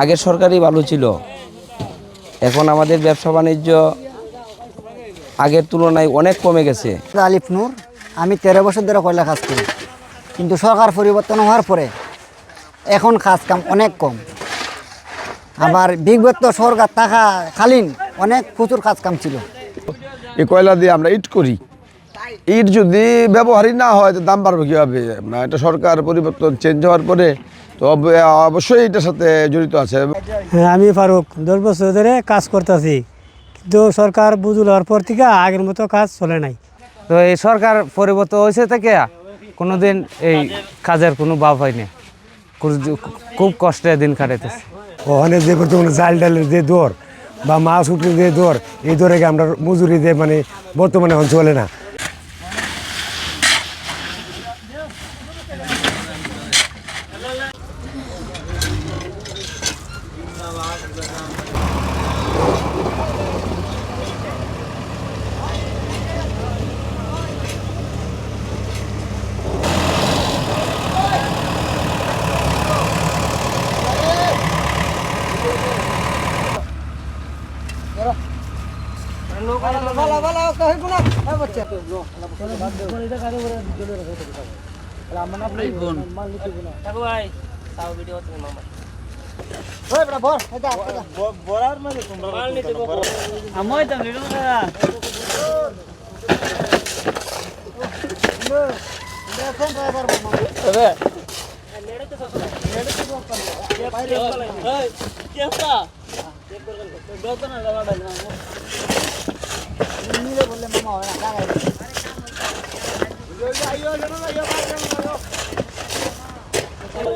আগের সরকারই ভালো ছিল। এখন আমাদের ব্যবসা বাণিজ্য আগের তুলনায় অনেক কমে গেছে। আলিফ নূর আমি তেরো বছর ধরে কয়লা কাজ করি। কিন্তু সরকার পরিবর্তন হওয়ার পরে এখন কাজ কাম অনেক কম। আবার বিগত সরকার টাকা খালিন অনেক প্রচুর কাজ কাম ছিল। এই কয়লা দিয়ে আমরা ইট করি। ইট যদি ব্যবহারই না হয় তো দাম বাড়বে কীভাবে? না এটা সরকার পরিবর্তন চেঞ্জ হওয়ার পরে তো অবশ্যই এটার সাথে জড়িত আছে। হ্যাঁ আমি ফারুক দশ বছর ধরে কাজ করতেছি। কিন্তু সরকার বুঝল হওয়ার পর থেকে আগের মতো কাজ চলে নাই। তো এই সরকার পরিবর্তন হয়েছে থেকে কোনোদিন এই কাজের কোনো ভাব হয়নি। খুব- খুব কষ্টে দিন কাটাইতেছে। ওখানে যে বর্তমানে জাল ডালের যে দর বা মাছ উঠে যে দর এই দরে আমরা মজুরি দিয়ে মানে বর্তমানে এখন চলে না? হ্যাঁ ওই বড় বড় এটা বড়ার মধ্যে তোমরা মাল নিতে বড় আমই তো নিলো না দেখেন ড্রাইভার মামা আরে নেড়তে তো নেড়তে তো এই কেসা চেক করবেন দৌড় না দাও না নিলে বললে মামা হয় না কাজ আইও লেনো আইও কাজ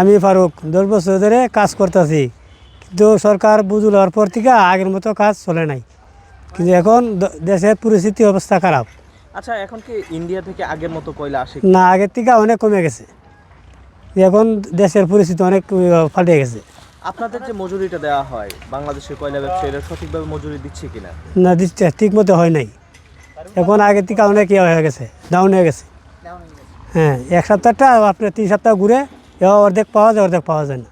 আমি ফারুক। দশ বছর ধরে কাজ করতেছি। কিন্তু সরকার বুঝল হওয়ার পর থেকে আগের মতো কাজ চলে নাই। কিন্তু এখন দেশের পরিস্থিতি অবস্থা খারাপ। আচ্ছা এখন কি ইন্ডিয়া থেকে আগের মতো কয়লা আসে? না আগের থেকে অনেক কমে গেছে। এখন দেশের পরিস্থিতি অনেক পাল্টে গেছে। আপনাদের যে মজুরিটা দেওয়া হয় বাংলাদেশের কয়লা ব্যবসায়ীরা সঠিকভাবে মজুরি দিচ্ছে কিনা? না দিচ্ছে ঠিক মতো হয় নাই। এখন আগের থেকে অনেক ইয়ে হয়ে গেছে ডাউন হয়ে গেছে। হ্যাঁ এক সপ্তাহটা আপনার তিন সপ্তাহ ঘুরে এবার অর্ধেক পাওয়া যায় অর্ধেক পাওয়া যায় না।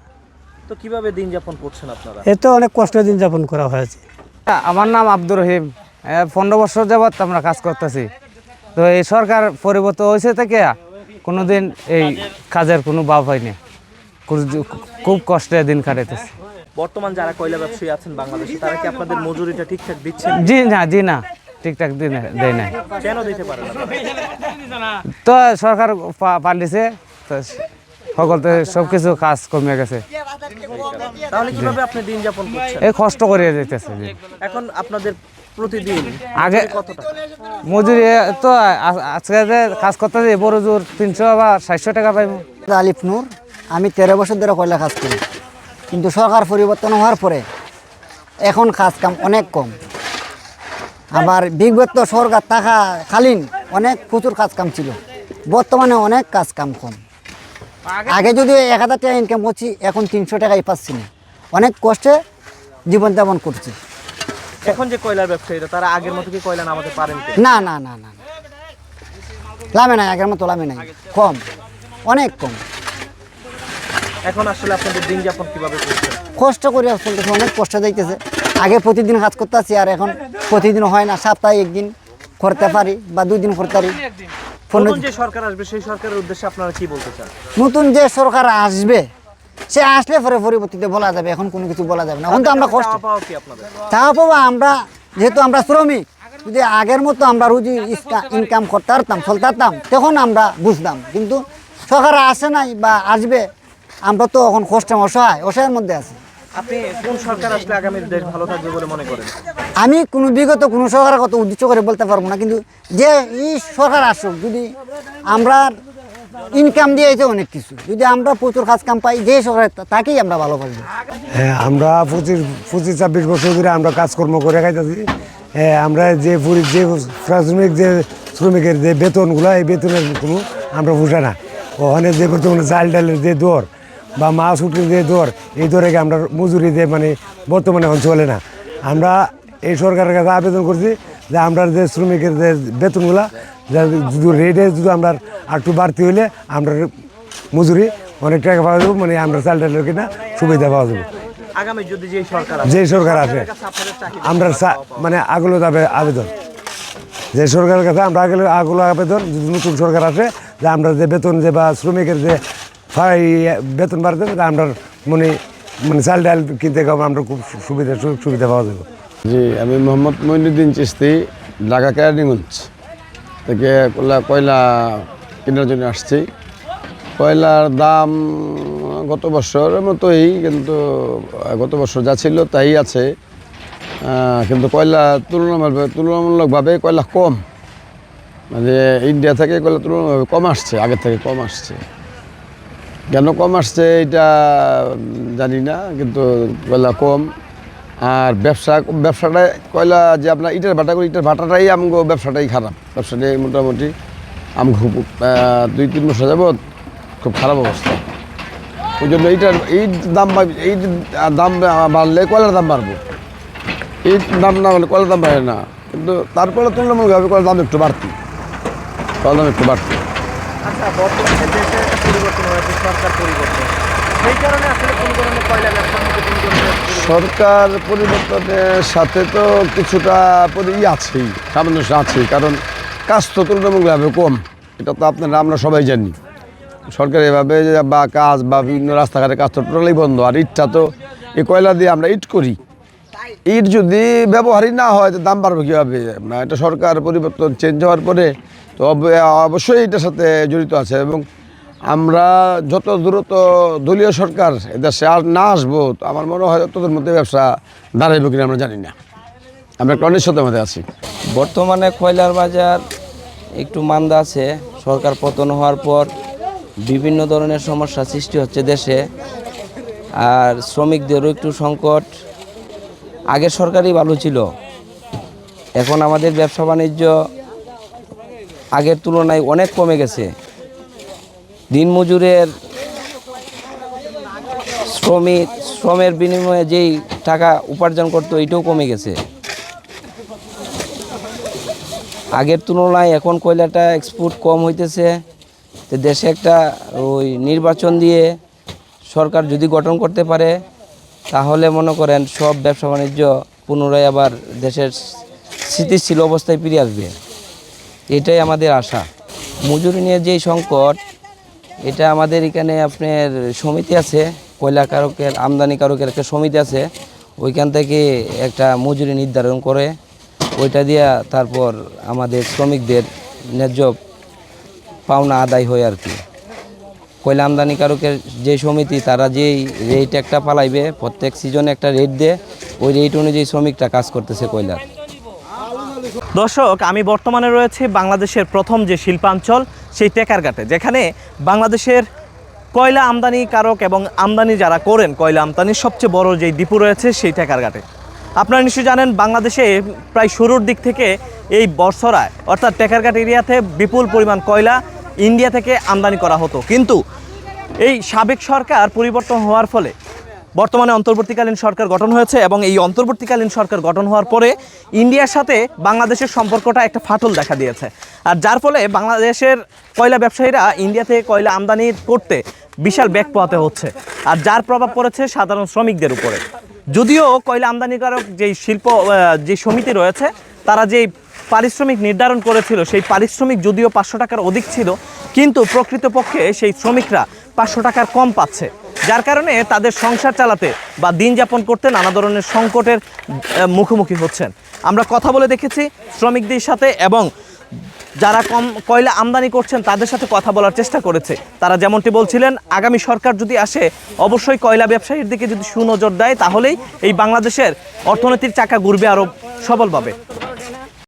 তো কীভাবে দিন যাপন করছেন আপনারা? এতে অনেক কষ্ট দিন যাপন করা হয়েছে। আমার নাম আব্দুর রহিম। পনেরো বছর যাবৎ আমরা কাজ করতেছি। তো এই সরকার পরিবর্তন হয়েছে থেকে কোনো দিন এই কাজের কোনো ভাব হয়নি। খুব- খুব কষ্টে দিন কাটাইতেছে। বর্তমান যারা কয়লা ব্যবসায়ী আছেন বাংলাদেশে তারা কি আপনাদের মজুরিটা ঠিকঠাক দিচ্ছেন? জি না জি না। ঠিকঠাক দিন দেয় না? কেন দিতে পারেন তো সরকার পা- পাল্টিছে। তো সকল তো সব কিছু কাজ কমে গেছে। তাহলে কীভাবে আপনি দিন যাপন করছেন? এই কষ্ট করে যেতেছে এখন আপনাদের প্রতিদিন আগে কত মজুরি তো আজকে যে কাজ করতেছে বড় জোর তিনশো বা সাতশো টাকা পাইব। আলিফ নূর আমি তেরো বছর ধরে কয়লা কাজ করি। কিন্তু সরকার পরিবর্তন হওয়ার পরে এখন কাজ কাম অনেক কম। আবার বিগত সরকার টাকা খালিন অনেক প্রচুর কাজ কাম ছিল। বর্তমানে অনেক কাজ কাম কম। আগে যদি এক হাজার টাকা ইনকাম করছি এখন তিনশো টাকাই পাচ্ছি না। অনেক কষ্টে জীবনযাপন করছি। এখন যে কয়লার ব্যবসায়ীরা তারা আগের মতো কি কয়লা নামাতে পারেন না না না না। লামে নাই আগের মতো লামে নাই। কম অনেক কম। এখন আসলে আপনাদের দিন যাপন কীভাবে কষ্ট করে চলতেছে অনেক কষ্ট যাইতেছে। আগে প্রতিদিন কাজ করতে আছি আর এখন প্রতিদিন হয় না সপ্তাহে একদিন করতে পারি বা দুই দিন করতে পারি। নতুন যে সরকার আসবে সেই সরকারের উদ্দেশ্যে আপনারা কি বলতে চান? নতুন যে সরকার আসবে সে আসলে পরে পরিবর্তিত বলা যাবে এখন কোনো কিছু বলা যাবে না। এখন তো আমরা কষ্ট। চাওয়া পাওয়া তা পাবো আমরা যেহেতু আমরা শ্রমিক যদি আগের মতো আমরা রুজি ইনকাম করতে পারতাম পারতাম তখন আমরা বুঝতাম। কিন্তু সরকার আসে নাই বা আসবে আমরা তো এখন কষ্টে অসহায় অসহায়ের মধ্যে আছি। আপনি কোন সরকার আসলে আগামী দেশ ভালো থাকবে বলে মনে করেন? আমি কোনো বিগত কোনো সরকারের কথা উদ্দেশ্য করে বলতে পারব না কিন্তু যে এই সরকার আসুক যদি আমরা ইনকাম দিয়েছে অনেক কিছু যদি আমরা প্রচুর কাজ কাম পাই যে সরকার তাকেই আমরা ভালোবাসবো হ্যাঁ আমরা পঁচিশ পঁচিশ ছাব্বিশ বছর ধরে আমরা কাজকর্ম করে খাইতেছি। হ্যাঁ আমরা যে পুরি- যে শ্রমিক যে শ্রমিকের যে বেতনগুলো এই বেতনের কোনো আমরা বুঝে না। ওখানে যে বর্তমানে চাল ডালের যে দর বা মাছ উঠির যে দর এই দরে কি আমরা মজুরি দিয়ে মানে বর্তমানে এখন চলে না। আমরা এই সরকারের কাছে আবেদন করছি যে আমরা যে শ্রমিকের যে বেতনগুলা যে যদি রেটে যদি আমরা আর একটু বাড়তি হইলে আমরা মজুরি অনেক টাকা পাওয়া যাব মানে আমরা চাল ডালের কিনা সুবিধা পাওয়া যাব। যে সরকার আসে, চাকরি আমরা মানে আগুলো যাবে আবেদন। যে সরকারের কাছে আমরা আগুলো আগুলো আবেদন যদি নতুন সরকার আসে যে আমরা যে বেতন যে বা শ্রমিকের যে ফাই বেতন বাড়তে আমরা মানে মানে চাল ডাল কিনতে গেলে আমরা খুব সুবিধা সুযোগ সুবিধা পাওয়া যাবে। জি, আমি মোহাম্মদ মইনুদ্দিন চিস্তি ঢাকা কেরানীগঞ্জ থেকে কয়লা কয়লা কেনার জন্য আসছি। কয়লার দাম গত বছরের মতোই, কিন্তু গত বছর যা ছিল তাই আছে। কিন্তু কয়লা তুলনামূলক তুলনামূলকভাবে কয়লা কম। মানে ইন্ডিয়া থেকে কয়লা তুলনামূলকভাবে কম আসছে আগের থেকে কম আসছে। কেন কম আসছে এটা জানি না, কিন্তু কয়লা কম। আর ব্যবসা, ব্যবসাটা কয়লা যে আপনার ইটার ভাটা করি, ইটের ভাটাটাই আমগো ব্যবসাটাই খারাপ। ব্যবসাটাই মোটামুটি আম খুব দুই তিন বছর যাবৎ খুব খারাপ অবস্থা। ওই জন্য এইটার এই দাম এই দাম বাড়লে কয়লার দাম বাড়বো। এই দাম না হলে কয়লার দাম বাড়ে না। কিন্তু তারপরে তুলনামূলকভাবে কয়লার দাম একটু বাড়তি। কয়লার দাম একটু বাড়তি। আচ্ছা বর্তমানে দেশে একটা পরিবর্তন হয়েছে সরকার পরিবর্তনের সাথে তো কিছুটা ই আছেই, সামঞ্জস্য আছেই, কারণ কাজ তো তুলনামূলকভাবে কম। এটা তো আপনারা, আমরা সবাই জানি। সরকার এভাবে বা কাজ বা বিভিন্ন রাস্তাঘাটের কাজ তো টোটালি বন্ধ, আর ইটটা তো এই কয়লা দিয়ে আমরা ইট করি। ইট যদি ব্যবহারই না হয়, তো দাম বাড়বে কীভাবে? এটা সরকার পরিবর্তন চেঞ্জ হওয়ার পরে তো অবশ্যই এটার সাথে জড়িত আছে এবং আমরা যত দ্রুত দলীয় সরকার এদেশে আর না আসব আমার মনে হয় ততদের মধ্যে ব্যবসা দাঁড়াইবে কিনা আমরা জানি না। আমরা একটা অনিশ্চয়তার মধ্যে আছি। বর্তমানে কয়লার বাজার একটু মান্দা আছে, সরকার পতন হওয়ার পর বিভিন্ন ধরনের সমস্যা সৃষ্টি হচ্ছে দেশে, আর শ্রমিকদেরও একটু সংকট। আগের সরকারই ভালো ছিল, এখন আমাদের ব্যবসা বাণিজ্য আগের তুলনায় অনেক কমে গেছে। দিনমজুরের শ্রমিক শ্রমের বিনিময়ে যেই টাকা উপার্জন করতো এটাও কমে গেছে। আগের তুলনায় এখন কয়লাটা এক্সপোর্ট কম হইতেছে। তো দেশে একটা ওই নির্বাচন দিয়ে সরকার যদি গঠন করতে পারে, তাহলে মনে করেন সব ব্যবসা বাণিজ্য পুনরায় আবার দেশের স্থিতিশীল অবস্থায় ফিরে আসবে। এটাই আমাদের আশা। মজুরি নিয়ে যেই সংকট এটা আমাদের এখানে আপনার সমিতি আছে কয়লা কারকের আমদানি কারকের একটা সমিতি আছে। ওইখান থেকে একটা মজুরি নির্ধারণ করে, ওইটা দিয়া তারপর আমাদের শ্রমিকদের ন্যায্য পাওনা আদায় হয় আর কি। কয়লা আমদানি কারকের যে সমিতি, তারা যেই রেট একটা পালাইবে, প্রত্যেক সিজনে একটা রেট দেয়, ওই রেট অনুযায়ী শ্রমিকটা কাজ করতেছে কয়লার। দর্শক, আমি বর্তমানে রয়েছে বাংলাদেশের প্রথম যে শিল্পাঞ্চল, সেই টেকারঘাটে যেখানে বাংলাদেশের কয়লা আমদানিকারক এবং আমদানি যারা করেন, কয়লা আমদানির সবচেয়ে বড় যেই ডিপো রয়েছে, সেই টেকারঘাটে আপনারা নিশ্চয়ই জানেন, বাংলাদেশে প্রায় শুরুর দিক থেকে এই বর্ষরায় অর্থাৎ টেকারঘাট এরিয়াতে বিপুল পরিমাণ কয়লা ইন্ডিয়া থেকে আমদানি করা হতো। কিন্তু এই সাবেক সরকার পরিবর্তন হওয়ার ফলে বর্তমানে অন্তর্বর্তীকালীন সরকার গঠন হয়েছে এবং এই অন্তর্বর্তীকালীন সরকার গঠন হওয়ার পরে ইন্ডিয়ার সাথে বাংলাদেশের সম্পর্কটা একটা ফাটল দেখা দিয়েছে। আর যার ফলে বাংলাদেশের কয়লা ব্যবসায়ীরা ইন্ডিয়া থেকে কয়লা আমদানি করতে বিশাল ব্যাগ পোহাতে হচ্ছে। আর যার প্রভাব পড়েছে সাধারণ শ্রমিকদের উপরে। যদিও কয়লা আমদানিকারক যেই শিল্প যে সমিতি রয়েছে, তারা যেই পারিশ্রমিক নির্ধারণ করেছিল, সেই পারিশ্রমিক যদিও পাঁচশো টাকার অধিক ছিল, কিন্তু প্রকৃতপক্ষে সেই শ্রমিকরা পাঁচশো টাকার কম পাচ্ছে। যার কারণে তাদের সংসার চালাতে বা দিন যাপন করতে নানা ধরনের সংকটের মুখোমুখি হচ্ছেন। আমরা কথা বলে দেখেছি শ্রমিকদের সাথে এবং যারা কম কয়লা আমদানি করছেন তাদের সাথে কথা বলার চেষ্টা করেছে। তারা যেমনটি বলছিলেন, আগামী সরকার যদি আসে, অবশ্যই কয়লা ব্যবসায়ীর দিকে যদি সুনজর দেয়, তাহলেই এই বাংলাদেশের অর্থনীতির চাকা ঘুরবে আরও সবলভাবে।